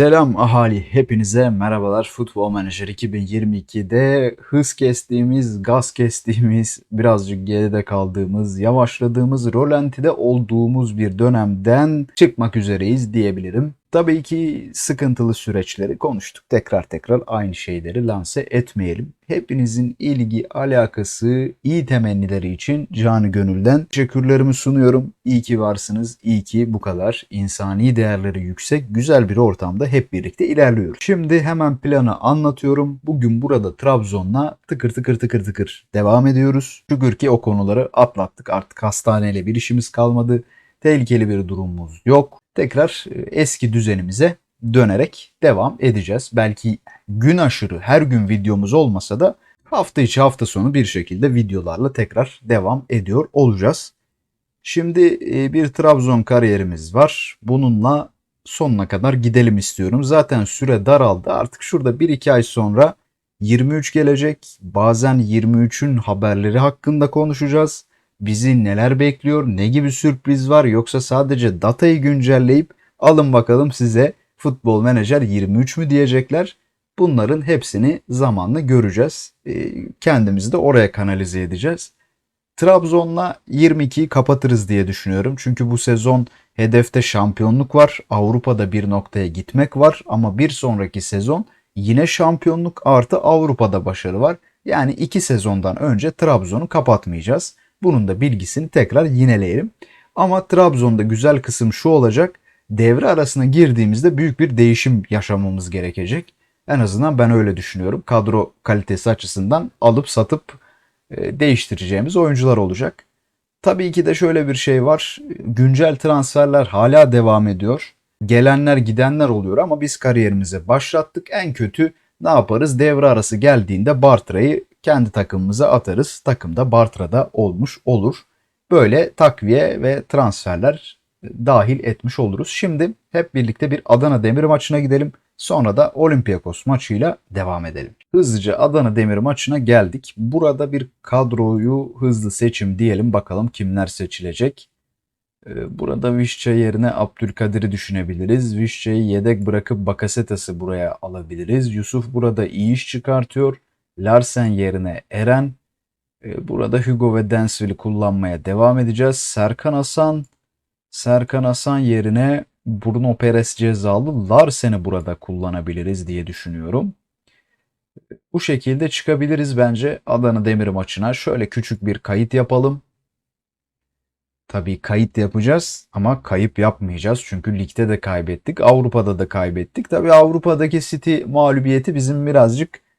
Selam ahali, hepinize merhabalar. Futbol Manager 2022'de hız kestiğimiz, gaz kestiğimiz, birazcık geride kaldığımız, yavaşladığımız, rolantide olduğumuz bir dönemden çıkmak üzereyiz diyebilirim. Tabii ki sıkıntılı süreçleri konuştuk. Tekrar tekrar aynı şeyleri lanse etmeyelim. Hepinizin ilgi, alakası, iyi temennileri için canı gönülden teşekkürlerimi sunuyorum. İyi ki varsınız, iyi ki bu kadar insani değerleri yüksek, güzel bir ortamda hep birlikte ilerliyoruz. Şimdi hemen planı anlatıyorum. Bugün burada Trabzon'la tıkır tıkır tıkır tıkır devam ediyoruz. Şükür ki o konuları atlattık. Artık hastaneyle bir işimiz kalmadı. Tehlikeli bir durumumuz yok. Tekrar e, eski düzenimize dönerek devam edeceğiz. Belki gün aşırı her gün videomuz olmasa da hafta içi hafta sonu bir şekilde videolarla tekrar devam ediyor olacağız. Şimdi e, bir Trabzon kariyerimiz var. Bununla sonuna kadar gidelim istiyorum. Zaten süre daraldı. Artık şurada 1-2 ay sonra 23 gelecek. Bazen 23'ün haberleri hakkında konuşacağız. Bizi neler bekliyor, ne gibi sürpriz var yoksa sadece datayı güncelleyip alın bakalım size Futbol Menajer 23 mü diyecekler. Bunların hepsini zamanla göreceğiz. E, kendimizi de oraya kanalize edeceğiz. Trabzon'la 22'yi kapatırız diye düşünüyorum. Çünkü bu sezon hedefte şampiyonluk var. Avrupa'da bir noktaya gitmek var ama bir sonraki sezon yine şampiyonluk artı Avrupa'da başarı var. Yani iki sezondan önce Trabzon'u kapatmayacağız. Bunun da bilgisini tekrar yineleyelim. Ama Trabzon'da güzel kısım şu olacak. Devre arasına girdiğimizde büyük bir değişim yaşamamız gerekecek. En azından ben öyle düşünüyorum. Kadro kalitesi açısından alıp satıp e, değiştireceğimiz oyuncular olacak. Tabii ki de şöyle bir şey var. Güncel transferler hala devam ediyor. Gelenler gidenler oluyor ama biz kariyerimize başlattık. En kötü ne yaparız? Devre arası geldiğinde Bartra'yı kendi takımımıza atarız. Takımda Bartra'da olmuş olur. Böyle takviye ve transferler dahil etmiş oluruz. Şimdi hep birlikte bir Adana Demir maçına gidelim. Sonra da Olympiakos maçıyla devam edelim. Hızlıca Adana Demir maçına geldik. Burada bir kadroyu hızlı seçim diyelim. Bakalım kimler seçilecek. Ee, burada Vişça yerine Abdülkadir'i düşünebiliriz. Vişça'yı yedek bırakıp Bakasetas'ı buraya alabiliriz. Yusuf burada iyi iş çıkartıyor. Larsen yerine Eren. Ee, burada Hugo ve Densville'i kullanmaya devam edeceğiz. Serkan Hasan Serkan Hasan yerine Bruno Perez cezalı Larsen'i burada kullanabiliriz diye düşünüyorum. Bu şekilde çıkabiliriz bence Adana Demir maçına. Şöyle küçük bir kayıt yapalım. Tabii kayıt yapacağız ama kayıp yapmayacağız. Çünkü ligde de kaybettik. Avrupa'da da kaybettik. Tabii Avrupa'daki City mağlubiyeti bizim birazcık e,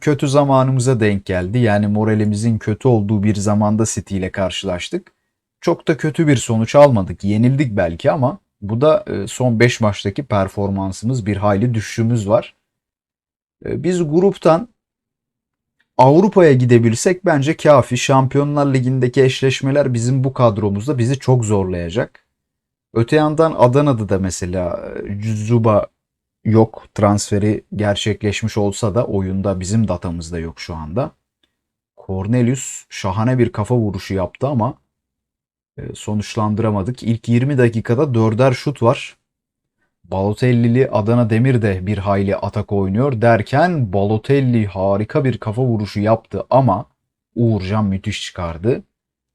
kötü zamanımıza denk geldi. Yani moralimizin kötü olduğu bir zamanda City ile karşılaştık. Çok da kötü bir sonuç almadık. Yenildik belki ama bu da e, son 5 maçtaki performansımız bir hayli düşüşümüz var. E, biz gruptan Avrupa'ya gidebilsek bence kafi. Şampiyonlar Ligi'ndeki eşleşmeler bizim bu kadromuzda bizi çok zorlayacak. Öte yandan Adana'da da mesela e, Zuba yok. Transferi gerçekleşmiş olsa da oyunda bizim datamızda yok şu anda. Cornelius şahane bir kafa vuruşu yaptı ama e, sonuçlandıramadık. İlk 20 dakikada dörder şut var. Balotelli'li Adana Demir de bir hayli atak oynuyor derken Balotelli harika bir kafa vuruşu yaptı ama Uğurcan müthiş çıkardı.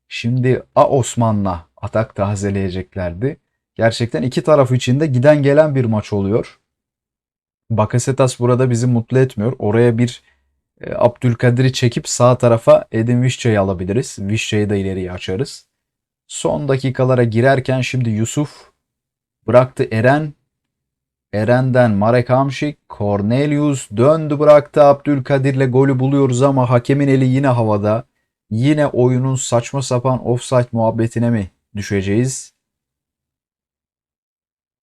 Şimdi A Osman'la atak tazeleyeceklerdi. Gerçekten iki taraf için de giden gelen bir maç oluyor. Bakasetas burada bizi mutlu etmiyor. Oraya bir e, Abdülkadir'i çekip sağ tarafa Edin Vişça'yı alabiliriz. Vişça'yı da ileriye açarız. Son dakikalara girerken şimdi Yusuf bıraktı Eren. Eren'den Marek Hamşik, Cornelius döndü bıraktı Abdülkadir'le golü buluyoruz ama hakemin eli yine havada. Yine oyunun saçma sapan offside muhabbetine mi düşeceğiz?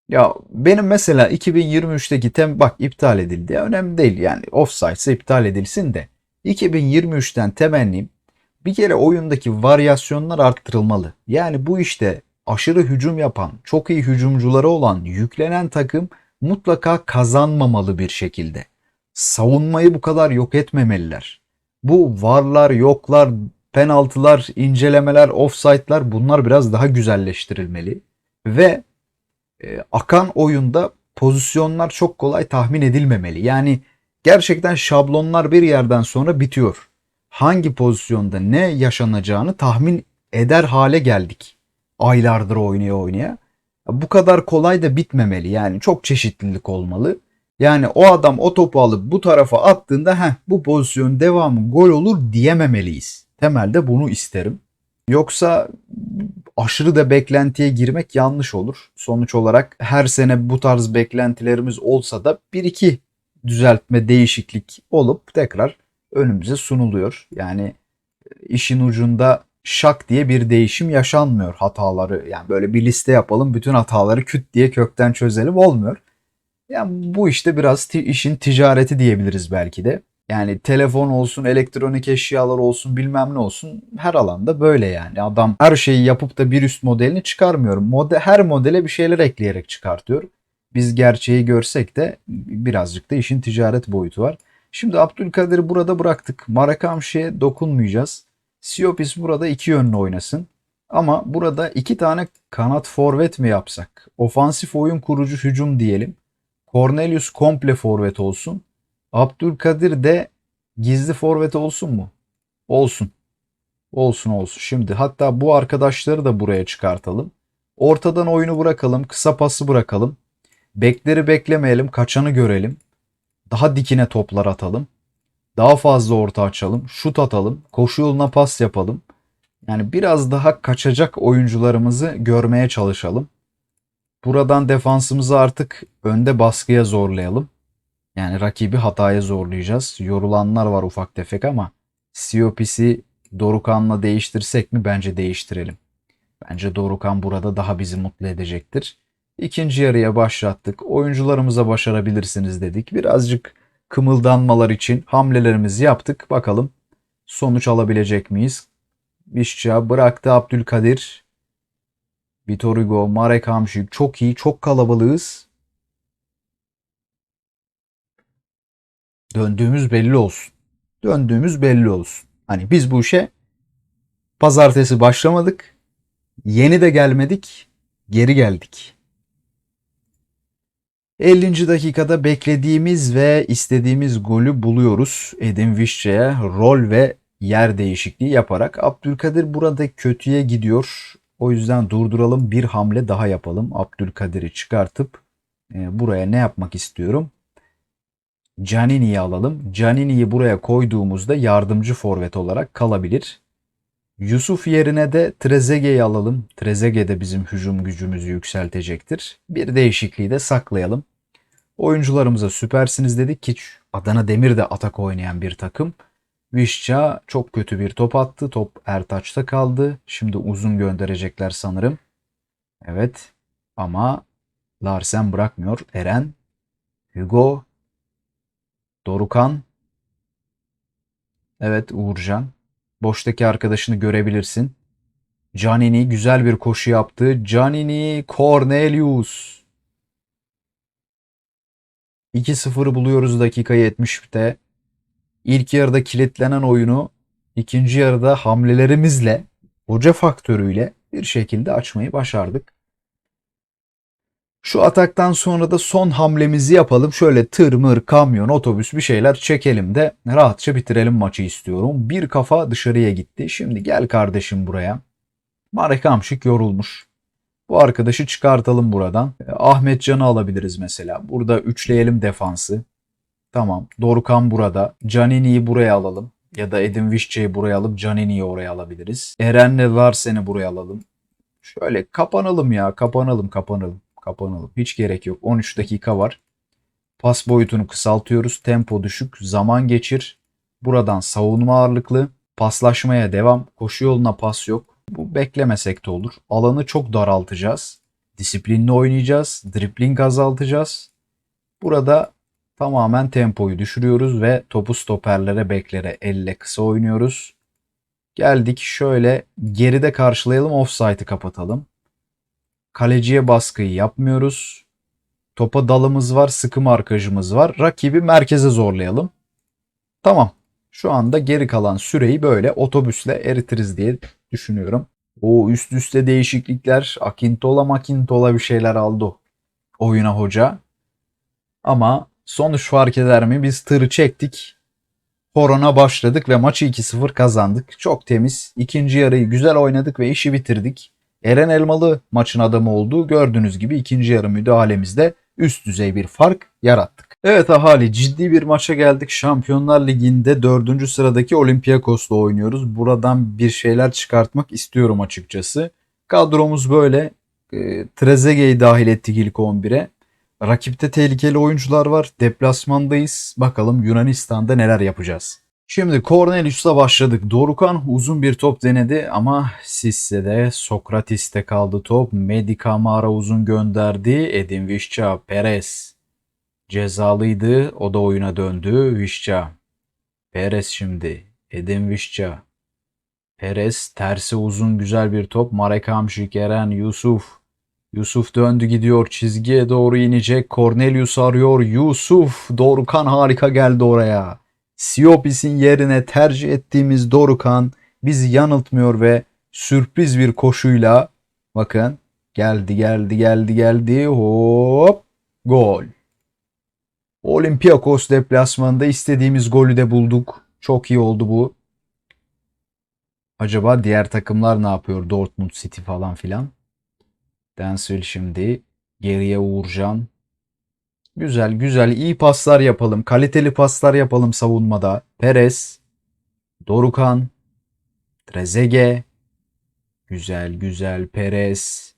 Ya benim mesela 2023'teki tem bak iptal edildi. Önemli değil yani offside iptal edilsin de 2023'ten temennim bir kere oyundaki varyasyonlar arttırılmalı. Yani bu işte aşırı hücum yapan, çok iyi hücumcuları olan, yüklenen takım mutlaka kazanmamalı bir şekilde. Savunmayı bu kadar yok etmemeliler. Bu varlar, yoklar, penaltılar, incelemeler, offside'lar bunlar biraz daha güzelleştirilmeli. Ve e, akan oyunda pozisyonlar çok kolay tahmin edilmemeli. Yani gerçekten şablonlar bir yerden sonra bitiyor. Hangi pozisyonda ne yaşanacağını tahmin eder hale geldik. Aylardır oynaya oynaya. Bu kadar kolay da bitmemeli. Yani çok çeşitlilik olmalı. Yani o adam o topu alıp bu tarafa attığında heh, bu pozisyon devamı gol olur diyememeliyiz. Temelde bunu isterim. Yoksa aşırı da beklentiye girmek yanlış olur. Sonuç olarak her sene bu tarz beklentilerimiz olsa da bir iki düzeltme, değişiklik olup tekrar önümüze sunuluyor. Yani işin ucunda şak diye bir değişim yaşanmıyor hataları. Yani böyle bir liste yapalım bütün hataları küt diye kökten çözelim olmuyor. Yani bu işte biraz işin ticareti diyebiliriz belki de. Yani telefon olsun, elektronik eşyalar olsun, bilmem ne olsun her alanda böyle yani. Adam her şeyi yapıp da bir üst modelini çıkarmıyor. Mode, her modele bir şeyler ekleyerek çıkartıyor. Biz gerçeği görsek de birazcık da işin ticaret boyutu var. Şimdi Abdülkadir'i burada bıraktık. Marakamşi'ye dokunmayacağız. Siopis burada iki yönlü oynasın. Ama burada iki tane kanat forvet mi yapsak? Ofansif oyun kurucu hücum diyelim. Cornelius komple forvet olsun. Abdülkadir de gizli forvet olsun mu? Olsun. Olsun olsun. Şimdi hatta bu arkadaşları da buraya çıkartalım. Ortadan oyunu bırakalım. Kısa pası bırakalım. Bekleri beklemeyelim. Kaçanı görelim. Daha dikine toplar atalım. Daha fazla orta açalım. Şut atalım. Koşu yoluna pas yapalım. Yani biraz daha kaçacak oyuncularımızı görmeye çalışalım. Buradan defansımızı artık önde baskıya zorlayalım. Yani rakibi hataya zorlayacağız. Yorulanlar var ufak tefek ama Siopis'i Dorukan'la değiştirsek mi? Bence değiştirelim. Bence Dorukan burada daha bizi mutlu edecektir. İkinci yarıya başlattık. Oyuncularımıza başarabilirsiniz dedik. Birazcık kımıldanmalar için hamlelerimizi yaptık. Bakalım sonuç alabilecek miyiz? Vişça bıraktı Abdülkadir. Vitor Hugo, Marek Hamşik çok iyi, çok kalabalığız. Döndüğümüz belli olsun. Döndüğümüz belli olsun. Hani biz bu işe pazartesi başlamadık. Yeni de gelmedik. Geri geldik. 50. dakikada beklediğimiz ve istediğimiz golü buluyoruz. Edin Vişçe'ye rol ve yer değişikliği yaparak. Abdülkadir burada kötüye gidiyor. O yüzden durduralım bir hamle daha yapalım. Abdülkadir'i çıkartıp e, buraya ne yapmak istiyorum? Canini'yi alalım. Canini'yi buraya koyduğumuzda yardımcı forvet olarak kalabilir. Yusuf yerine de Trezeguet'i alalım. Trezeguet de bizim hücum gücümüzü yükseltecektir. Bir değişikliği de saklayalım. Oyuncularımıza süpersiniz dedik ki Adana Demir de atak oynayan bir takım. Vişça çok kötü bir top attı. Top Ertaç'ta kaldı. Şimdi uzun gönderecekler sanırım. Evet ama Larsen bırakmıyor. Eren, Hugo, Dorukan. Evet Uğurcan. Boştaki arkadaşını görebilirsin. Canini güzel bir koşu yaptı. Canini Cornelius. 2-0'ı buluyoruz dakika 70'te. İlk yarıda kilitlenen oyunu ikinci yarıda hamlelerimizle, hoca faktörüyle bir şekilde açmayı başardık. Şu ataktan sonra da son hamlemizi yapalım. Şöyle tır mır, kamyon, otobüs bir şeyler çekelim de rahatça bitirelim maçı istiyorum. Bir kafa dışarıya gitti. Şimdi gel kardeşim buraya. Marek Hamşik yorulmuş. Bu arkadaşı çıkartalım buradan. Ahmet Can'ı alabiliriz mesela. Burada üçleyelim defansı. Tamam. Dorukan burada. Canini'yi buraya alalım. Ya da Edin Vişçe'yi buraya alıp Canini'yi oraya alabiliriz. Eren'le Larsen'i buraya alalım. Şöyle kapanalım ya. Kapanalım kapanalım. Kapanalım. Hiç gerek yok. 13 dakika var. Pas boyutunu kısaltıyoruz. Tempo düşük. Zaman geçir. Buradan savunma ağırlıklı. Paslaşmaya devam. Koşu yoluna pas yok. Bu beklemesek de olur. Alanı çok daraltacağız. Disiplinli oynayacağız. Dribbling azaltacağız. Burada Tamamen tempoyu düşürüyoruz ve topu stoperlere, beklere, elle kısa oynuyoruz. Geldik şöyle geride karşılayalım offside'ı kapatalım. Kaleciye baskıyı yapmıyoruz. Topa dalımız var, sıkı markajımız var. Rakibi merkeze zorlayalım. Tamam. Şu anda geri kalan süreyi böyle otobüsle eritiriz diye düşünüyorum. O üst üste değişiklikler. Akintola makintola bir şeyler aldı oyuna hoca. Ama sonuç fark eder mi? Biz tırı çektik. Korona başladık ve maçı 2-0 kazandık. Çok temiz. İkinci yarıyı güzel oynadık ve işi bitirdik. Eren Elmalı maçın adamı oldu. Gördüğünüz gibi ikinci yarı müdahalemizde üst düzey bir fark yarattık. Evet ahali ciddi bir maça geldik. Şampiyonlar Ligi'nde dördüncü sıradaki Olympiakos'la oynuyoruz. Buradan bir şeyler çıkartmak istiyorum açıkçası. Kadromuz böyle. E, Trezeguet'i dahil ettik ilk 11'e. Rakipte tehlikeli oyuncular var. Deplasmandayız. Bakalım Yunanistan'da neler yapacağız. Şimdi Cornelius'la başladık. Dorukan uzun bir top denedi ama Sisse'de Sokratis'te kaldı top. Medika Mara uzun gönderdi. Edin Visca Perez cezalıydı. O da oyuna döndü. Visca. Perez şimdi. Edin Visca. Perez tersi uzun güzel bir top. Marek Hamşik, Eren, Yusuf. Yusuf döndü gidiyor çizgiye doğru inecek. Cornelius arıyor. Yusuf. Dorukan harika geldi oraya. Siopis'in yerine tercih ettiğimiz Dorukan bizi yanıltmıyor ve sürpriz bir koşuyla bakın geldi geldi geldi geldi hop gol. Olympiakos deplasmanında istediğimiz golü de bulduk. Çok iyi oldu bu. Acaba diğer takımlar ne yapıyor? Dortmund City falan filan. Densville şimdi. Geriye Uğurcan. Güzel güzel iyi paslar yapalım. Kaliteli paslar yapalım savunmada. Perez. Dorukan. Trezege. Güzel güzel Perez.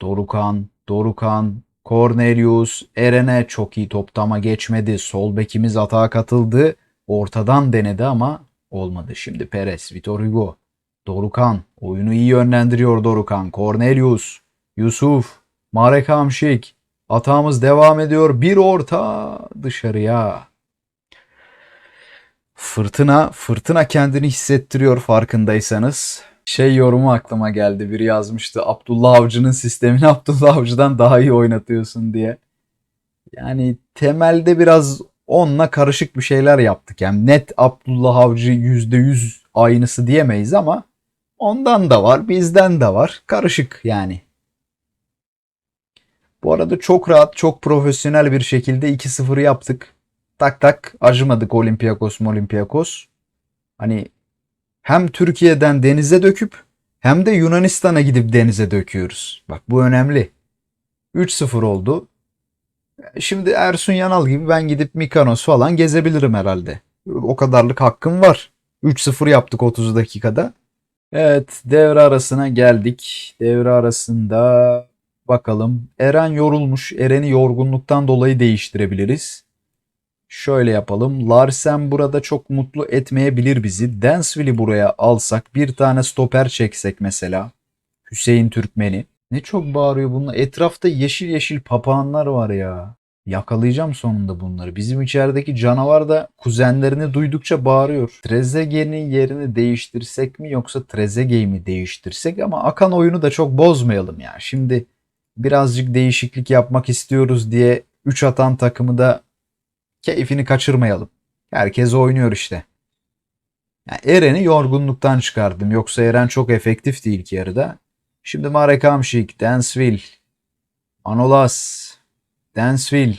Dorukan. Dorukan. Cornelius. Eren'e çok iyi toptama geçmedi. Sol bekimiz atağa katıldı. Ortadan denedi ama olmadı. Şimdi Perez. Vitor Hugo. Dorukan. Oyunu iyi yönlendiriyor Dorukan. Cornelius. Yusuf. Marek Hamşik. Atağımız devam ediyor. Bir orta dışarıya. Fırtına, fırtına kendini hissettiriyor farkındaysanız. Şey yorumu aklıma geldi. Biri yazmıştı. Abdullah Avcı'nın sistemini Abdullah Avcı'dan daha iyi oynatıyorsun diye. Yani temelde biraz onunla karışık bir şeyler yaptık. Yani net Abdullah Avcı %100 aynısı diyemeyiz ama ondan da var, bizden de var. Karışık yani. Bu arada çok rahat, çok profesyonel bir şekilde 2-0 yaptık. Tak tak acımadık Olympiakos Olympiakos. Hani hem Türkiye'den denize döküp hem de Yunanistan'a gidip denize döküyoruz. Bak bu önemli. 3-0 oldu. Şimdi Ersun Yanal gibi ben gidip Mikanos falan gezebilirim herhalde. O kadarlık hakkım var. 3-0 yaptık 30 dakikada. Evet devre arasına geldik. Devre arasında Bakalım. Eren yorulmuş. Eren'i yorgunluktan dolayı değiştirebiliriz. Şöyle yapalım. Larsen burada çok mutlu etmeyebilir bizi. Dansville'i buraya alsak. Bir tane stoper çeksek mesela. Hüseyin Türkmen'i. Ne çok bağırıyor bunlar. Etrafta yeşil yeşil papağanlar var ya. Yakalayacağım sonunda bunları. Bizim içerideki canavar da kuzenlerini duydukça bağırıyor. Trezeguet'in yerini değiştirsek mi yoksa Trezeguet'i mi değiştirsek ama akan oyunu da çok bozmayalım ya. Şimdi birazcık değişiklik yapmak istiyoruz diye 3 atan takımı da keyfini kaçırmayalım. Herkes oynuyor işte. Yani Eren'i yorgunluktan çıkardım. Yoksa Eren çok efektifti ilk yarıda. Şimdi Marek Hamşik, Dansville, Anolas, Dansville,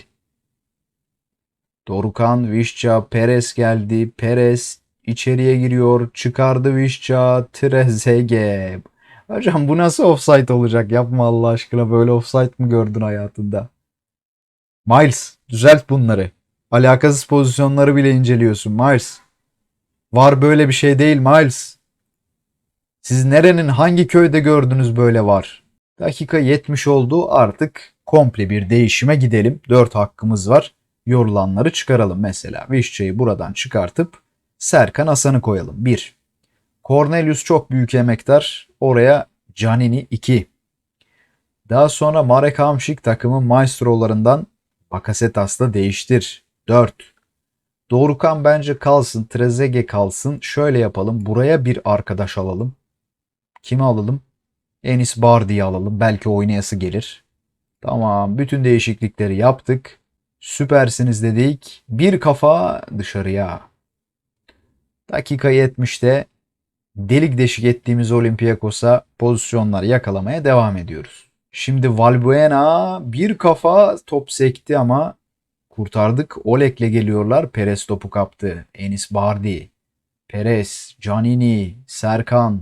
Dorukan, Vişça, Perez geldi. Perez içeriye giriyor. Çıkardı Vişça, Trezeguet. Hocam bu nasıl offside olacak? Yapma Allah aşkına böyle offside mı gördün hayatında? Miles düzelt bunları. Alakasız pozisyonları bile inceliyorsun Miles. Var böyle bir şey değil Miles. Siz nerenin hangi köyde gördünüz böyle var? Dakika 70 oldu artık komple bir değişime gidelim. 4 hakkımız var. Yorulanları çıkaralım mesela. Vişça'yı buradan çıkartıp Serkan Hasan'ı koyalım. 1. Cornelius çok büyük emektar. Oraya Canini 2. Daha sonra Marek Hamşik takımın maestrolarından Bakasetas'la değiştir. 4. Doğrukan bence kalsın. Trezege kalsın. Şöyle yapalım. Buraya bir arkadaş alalım. Kimi alalım? Enis Bardi'yi alalım. Belki oynayası gelir. Tamam. Bütün değişiklikleri yaptık. Süpersiniz dedik. Bir kafa dışarıya. Dakika 70'te delik deşik ettiğimiz Olympiakos'a pozisyonlar yakalamaya devam ediyoruz. Şimdi Valbuena bir kafa top sekti ama Kurtardık. Olek'le geliyorlar. Perez topu kaptı. Enis Bardi. Perez, Canini, Serkan.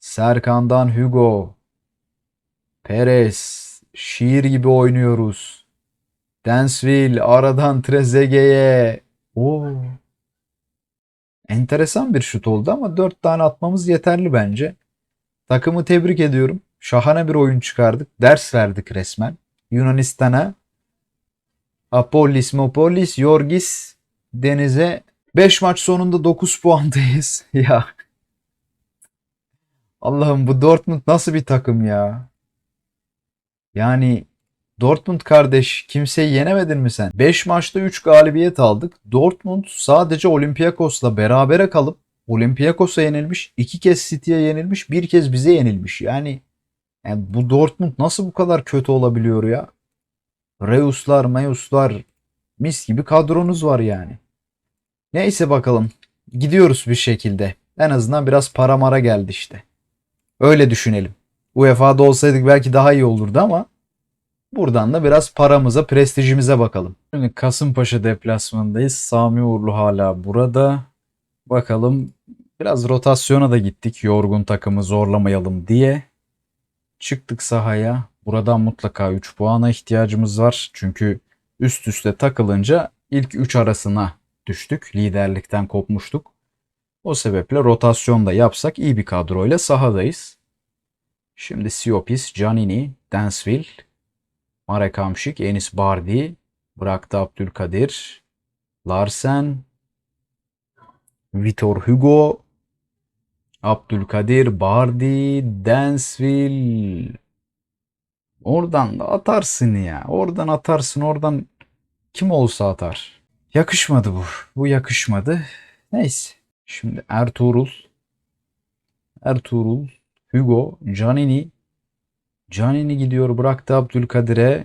Serkan'dan Hugo. Perez. Şiir gibi oynuyoruz. Densville aradan Trezeguet'e. Oo. Enteresan bir şut oldu ama 4 tane atmamız yeterli bence. Takımı tebrik ediyorum. Şahane bir oyun çıkardık. Ders verdik resmen. Yunanistan'a Apollis Mopolis Yorgis Deniz'e 5 maç sonunda 9 puandayız. ya Allah'ım bu Dortmund nasıl bir takım ya? Yani Dortmund kardeş kimseyi yenemedin mi sen? 5 maçta 3 galibiyet aldık. Dortmund sadece Olympiakos'la berabere kalıp Olympiakos'a yenilmiş, 2 kez City'ye yenilmiş, bir kez bize yenilmiş. Yani, yani bu Dortmund nasıl bu kadar kötü olabiliyor ya? Reus'lar, Meus'lar mis gibi kadronuz var yani. Neyse bakalım. Gidiyoruz bir şekilde. En azından biraz para mara geldi işte. Öyle düşünelim. UEFA'da olsaydık belki daha iyi olurdu ama buradan da biraz paramıza, prestijimize bakalım. Şimdi Kasımpaşa deplasmanındayız. Sami Uğurlu hala burada. Bakalım biraz rotasyona da gittik. Yorgun takımı zorlamayalım diye. Çıktık sahaya. Buradan mutlaka 3 puana ihtiyacımız var. Çünkü üst üste takılınca ilk 3 arasına düştük. Liderlikten kopmuştuk. O sebeple rotasyon da yapsak iyi bir kadroyla sahadayız. Şimdi Siopis, Canini, Densville, Marek Hamšík, Enis Bardi, bıraktı Abdülkadir, Larsen, Vitor Hugo, Abdülkadir, Bardi, Densville. Oradan da atarsın ya. Oradan atarsın. Oradan kim olsa atar. Yakışmadı bu. Bu yakışmadı. Neyse. Şimdi Ertuğrul. Ertuğrul. Hugo. Canini. Canini gidiyor bıraktı Abdülkadir'e.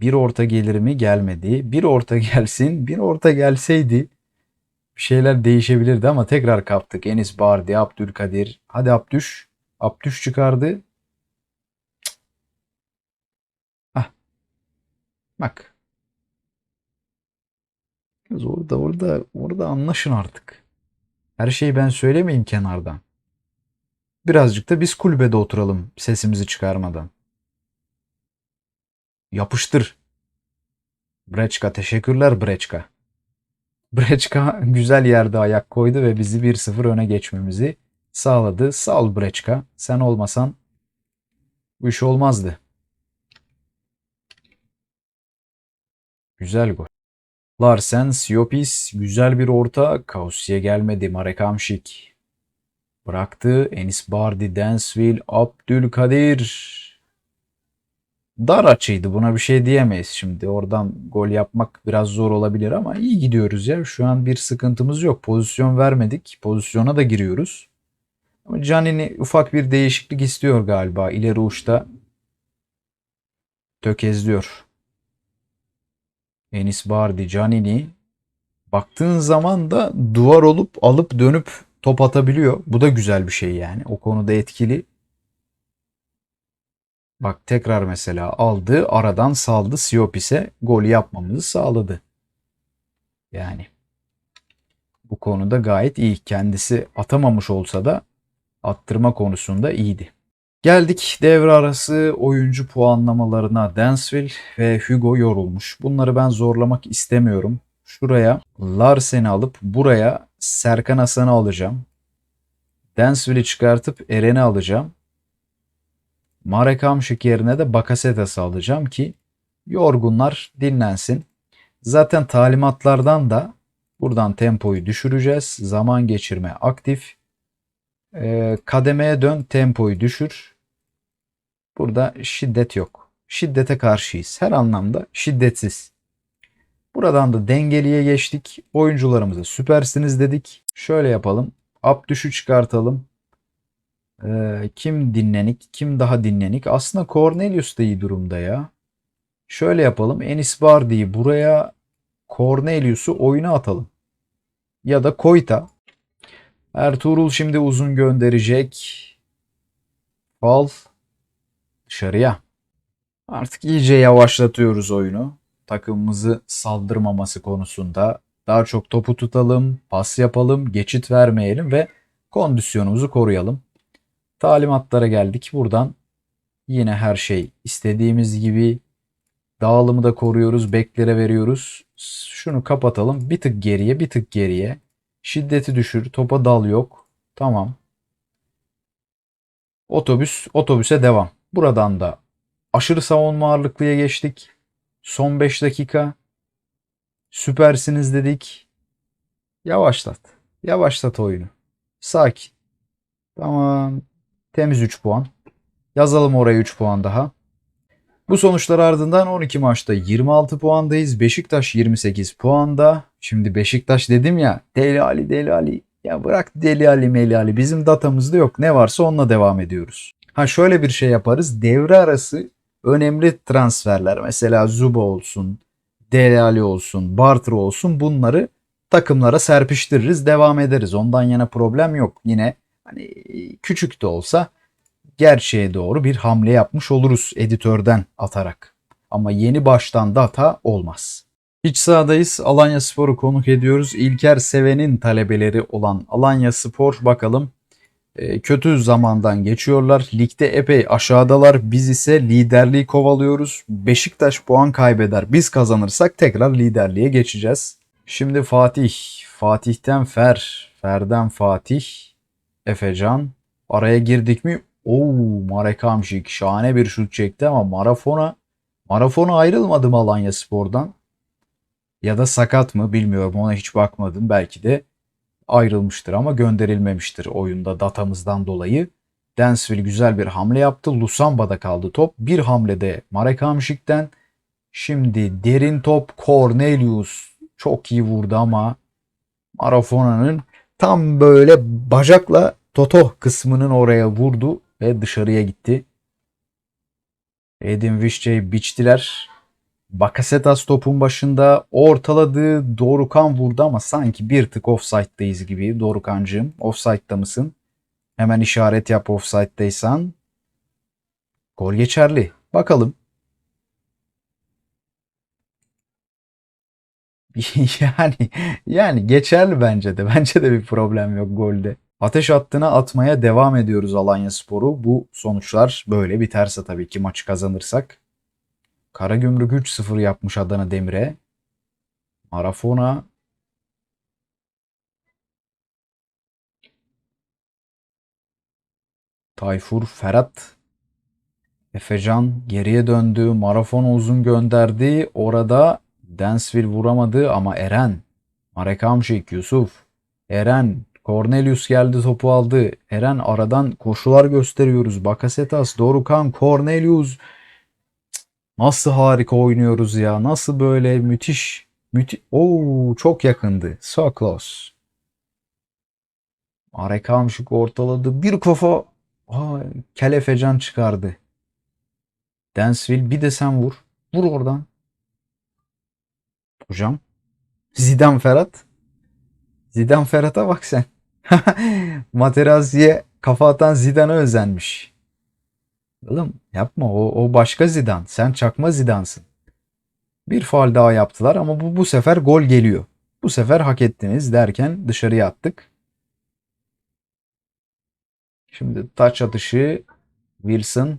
Bir orta gelir mi? Gelmedi. Bir orta gelsin. Bir orta gelseydi bir şeyler değişebilirdi ama tekrar kaptık. Enis Bardi, Abdülkadir. Hadi Abdüş. Abdüş çıkardı. Ah. Bak. Orada orada orada anlaşın artık. Her şeyi ben söylemeyeyim kenardan. Birazcık da biz kulübede oturalım sesimizi çıkarmadan. Yapıştır. Breçka teşekkürler Breçka. Breçka güzel yerde ayak koydu ve bizi 1-0 öne geçmemizi sağladı. Sağ ol Breçka. Sen olmasan bu iş olmazdı. Güzel gol. Larsen, Siopis, güzel bir orta. Kausi'ye gelmedi. Marek Hamšík. Bıraktı. Enis Bardi, Densville, Abdülkadir. Dar açıydı. Buna bir şey diyemeyiz şimdi. Oradan gol yapmak biraz zor olabilir ama iyi gidiyoruz ya. Şu an bir sıkıntımız yok. Pozisyon vermedik. Pozisyona da giriyoruz. Ama Canini ufak bir değişiklik istiyor galiba. İleri uçta tökezliyor. Enis Bardi, Canini baktığın zaman da duvar olup alıp dönüp top atabiliyor. Bu da güzel bir şey yani. O konuda etkili. Bak tekrar mesela aldı, aradan saldı Siopis'e gol yapmamızı sağladı. Yani bu konuda gayet iyi. Kendisi atamamış olsa da attırma konusunda iyiydi. Geldik devre arası oyuncu puanlamalarına. Densville ve Hugo yorulmuş. Bunları ben zorlamak istemiyorum. Şuraya Larsen'i alıp buraya Serkan Hasan'ı alacağım. Densville'i çıkartıp Eren'i alacağım. Marek Hamšík yerine de Bakasetas'ı alacağım ki yorgunlar dinlensin. Zaten talimatlardan da buradan tempoyu düşüreceğiz. Zaman geçirme aktif. Ee, kademeye dön tempoyu düşür. Burada şiddet yok. Şiddete karşıyız. Her anlamda şiddetsiz. Buradan da dengeliye geçtik. Oyuncularımıza süpersiniz dedik. Şöyle yapalım. Abdüş'ü çıkartalım. Ee, kim dinlenik? Kim daha dinlenik? Aslında Cornelius da iyi durumda ya. Şöyle yapalım. Enis Bardi'yi buraya Cornelius'u oyuna atalım. Ya da Koyta. Ertuğrul şimdi uzun gönderecek. Fal dışarıya. Artık iyice yavaşlatıyoruz oyunu. Takımımızı saldırmaması konusunda. Daha çok topu tutalım, pas yapalım, geçit vermeyelim ve kondisyonumuzu koruyalım. Talimatlara geldik. Buradan yine her şey istediğimiz gibi dağılımı da koruyoruz, beklere veriyoruz. Şunu kapatalım. Bir tık geriye, bir tık geriye. Şiddeti düşür, topa dal yok. Tamam. Otobüs, otobüse devam. Buradan da aşırı savunma ağırlıklıya geçtik. Son 5 dakika. Süpersiniz dedik. Yavaşlat. Yavaşlat oyunu. Sakin. Tamam. Temiz 3 puan. Yazalım oraya 3 puan daha. Bu sonuçlar ardından 12 maçta 26 puandayız. Beşiktaş 28 puanda. Şimdi Beşiktaş dedim ya Deli Ali Deli Ali. Ya bırak Deli Ali Meli Ali. Bizim datamızda yok. Ne varsa onunla devam ediyoruz. Ha şöyle bir şey yaparız. Devre arası önemli transferler. Mesela Zuba olsun, Deli Ali olsun, Bartra olsun bunları takımlara serpiştiririz. Devam ederiz. Ondan yana problem yok. Yine hani küçük de olsa gerçeğe doğru bir hamle yapmış oluruz editörden atarak. Ama yeni baştan data olmaz. İç sahadayız. Alanya Spor'u konuk ediyoruz. İlker Seven'in talebeleri olan Alanya Spor bakalım kötü zamandan geçiyorlar. Ligde epey aşağıdalar. Biz ise liderliği kovalıyoruz. Beşiktaş puan kaybeder. Biz kazanırsak tekrar liderliğe geçeceğiz. Şimdi Fatih. Fatih'ten Fer. Fer'den Fatih. Efecan. Araya girdik mi? Oo Marek Hamşik şahane bir şut çekti ama Marafona Marafona ayrılmadı mı Alanya Spor'dan? Ya da sakat mı bilmiyorum ona hiç bakmadım. Belki de ayrılmıştır ama gönderilmemiştir oyunda datamızdan dolayı. Dansville güzel bir hamle yaptı. Lusamba'da kaldı top. Bir hamlede Marek Hamşik'ten. Şimdi derin top Cornelius çok iyi vurdu ama Marafona'nın tam böyle bacakla Toto kısmının oraya vurdu ve dışarıya gitti. Edin Vişçe'yi biçtiler. Bakasetas topun başında ortaladığı Dorukan vurdu ama sanki bir tık offside'dayız gibi. Dorukancığım offside'da mısın? Hemen işaret yap offside'daysan. Gol geçerli. Bakalım. yani yani geçerli bence de. Bence de bir problem yok golde. Ateş hattına atmaya devam ediyoruz Alanya Sporu. Bu sonuçlar böyle biterse tabii ki maçı kazanırsak. Karagümrük 3-0 yapmış Adana Demir'e. Marafona Tayfur Ferhat Efecan geriye döndü. Marafon uzun gönderdi. Orada Densville vuramadı ama Eren Marek Hamşik, Yusuf Eren Cornelius geldi topu aldı. Eren aradan koşular gösteriyoruz. Bakasetas, Dorukan, Cornelius. Nasıl harika oynuyoruz ya. Nasıl böyle müthiş. Müthiş. Oo çok yakındı. So close. Marek Hamşik ortaladı. Bir kafa Aa, Kelefecan çıkardı. Densville bir de sen vur. Vur oradan. Hocam. Zidane Ferhat. Zidane Ferhat'a bak sen. Materazzi'ye kafa atan Zidane'a özenmiş. Oğlum yapma o, o başka Zidane. Sen çakma Zidane'sın. Bir faal daha yaptılar ama bu, bu sefer gol geliyor. Bu sefer hak ettiniz derken dışarıya attık. Şimdi taç atışı Wilson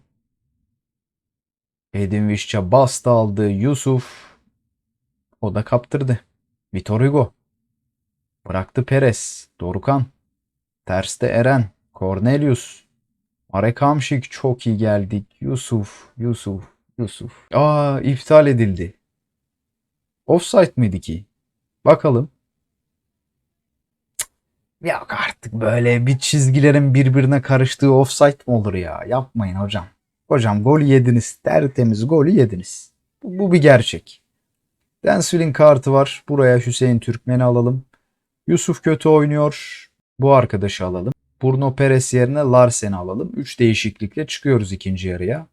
Edin Vişça bastı aldı. Yusuf o da kaptırdı. Vitor Hugo bıraktı Perez. Dorukan terste Eren. Cornelius Marek Hamşik çok iyi geldik. Yusuf, Yusuf, Yusuf. Aa iptal edildi. Offside miydi ki? Bakalım. Yok artık böyle bir çizgilerin birbirine karıştığı offside mi olur ya? Yapmayın hocam. Hocam gol yediniz. Tertemiz golü yediniz. Bu, bu bir gerçek. Densville'in kartı var. Buraya Hüseyin Türkmen'i alalım. Yusuf kötü oynuyor. Bu arkadaşı alalım. Bruno Perez yerine Larsen'i alalım. 3 değişiklikle çıkıyoruz ikinci yarıya.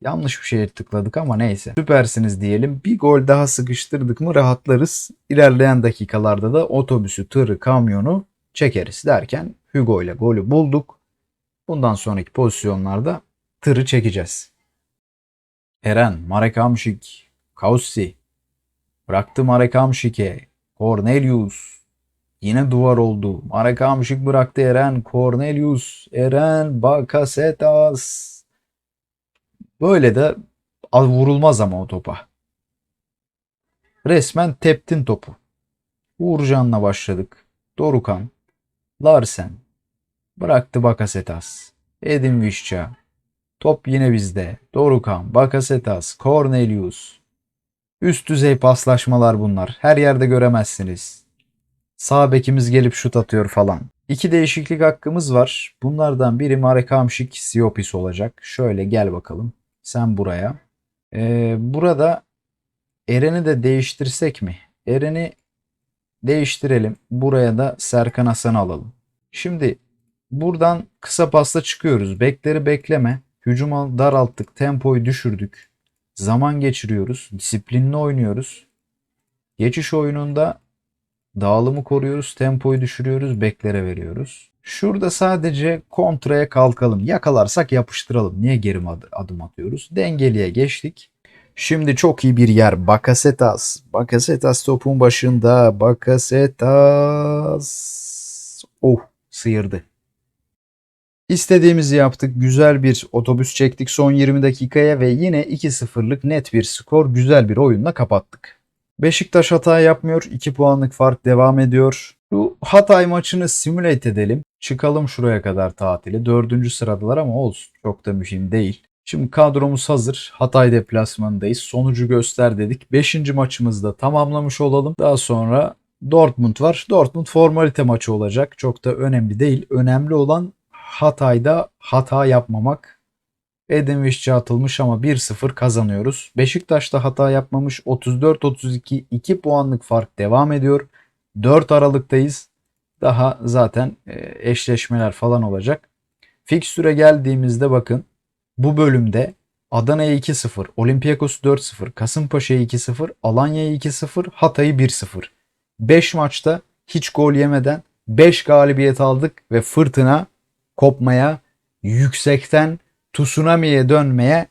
Yanlış bir şeye tıkladık ama neyse. Süpersiniz diyelim. Bir gol daha sıkıştırdık mı rahatlarız. İlerleyen dakikalarda da otobüsü, tırı, kamyonu çekeriz derken Hugo ile golü bulduk. Bundan sonraki pozisyonlarda tırı çekeceğiz. Eren, Marek Hamşik, Kaussi, Bıraktı Marek Hamşik'e. Cornelius. Yine duvar oldu. Marek Hamşik bıraktı Eren. Cornelius. Eren Bakasetas. Böyle de az vurulmaz ama o topa. Resmen teptin topu. Uğurcan'la başladık. Dorukan. Larsen. Bıraktı Bakasetas. Edin Vişça. Top yine bizde. Dorukan, Bakasetas, Cornelius. Üst düzey paslaşmalar bunlar. Her yerde göremezsiniz. Sağ bekimiz gelip şut atıyor falan. İki değişiklik hakkımız var. Bunlardan biri Marek Hamšík, Siopis olacak. Şöyle gel bakalım. Sen buraya. Ee, burada Eren'i de değiştirsek mi? Eren'i değiştirelim. Buraya da Serkan Hasan'ı alalım. Şimdi buradan kısa pasla çıkıyoruz. Bekleri bekleme. Hücuma daralttık. Tempoyu düşürdük. Zaman geçiriyoruz. Disiplinli oynuyoruz. Geçiş oyununda dağılımı koruyoruz. Tempoyu düşürüyoruz. Beklere veriyoruz. Şurada sadece kontraya kalkalım. Yakalarsak yapıştıralım. Niye geri ad- adım atıyoruz? Dengeliye geçtik. Şimdi çok iyi bir yer. Bakasetas. Bakasetas topun başında. Bakasetas. Oh sıyırdı. İstediğimizi yaptık. Güzel bir otobüs çektik son 20 dakikaya ve yine 2-0'lık net bir skor güzel bir oyunla kapattık. Beşiktaş hata yapmıyor. 2 puanlık fark devam ediyor. Bu Hatay maçını simüle edelim. Çıkalım şuraya kadar tatili. Dördüncü sıradalar ama olsun. Çok da mühim değil. Şimdi kadromuz hazır. Hatay deplasmanındayız. Sonucu göster dedik. Beşinci maçımızı da tamamlamış olalım. Daha sonra Dortmund var. Dortmund formalite maçı olacak. Çok da önemli değil. Önemli olan Hatay'da hata yapmamak. Edin Vişçi atılmış ama 1-0 kazanıyoruz. Beşiktaş'ta hata yapmamış. 34-32 2 puanlık fark devam ediyor. 4 Aralık'tayız. Daha zaten e, eşleşmeler falan olacak. Fikstüre geldiğimizde bakın bu bölümde Adana'ya 2-0, Olympiakos 4-0, Kasımpaşa'ya 2-0, Alanya'ya 2-0, Hatay'ı 1-0. 5 maçta hiç gol yemeden 5 galibiyet aldık ve fırtına kopmaya, yüksekten tsunami'ye dönmeye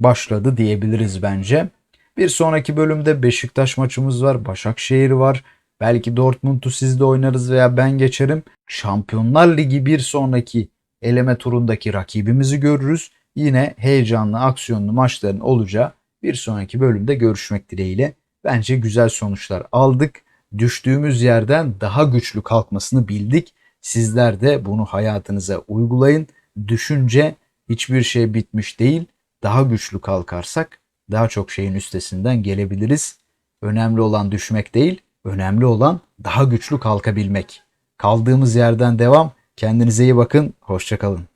başladı diyebiliriz bence. Bir sonraki bölümde Beşiktaş maçımız var, Başakşehir var. Belki Dortmund'u sizde oynarız veya ben geçerim. Şampiyonlar Ligi bir sonraki eleme turundaki rakibimizi görürüz. Yine heyecanlı, aksiyonlu maçların olacağı bir sonraki bölümde görüşmek dileğiyle. Bence güzel sonuçlar aldık. Düştüğümüz yerden daha güçlü kalkmasını bildik. Sizler de bunu hayatınıza uygulayın. Düşünce hiçbir şey bitmiş değil. Daha güçlü kalkarsak daha çok şeyin üstesinden gelebiliriz. Önemli olan düşmek değil, önemli olan daha güçlü kalkabilmek. Kaldığımız yerden devam. Kendinize iyi bakın. Hoşçakalın.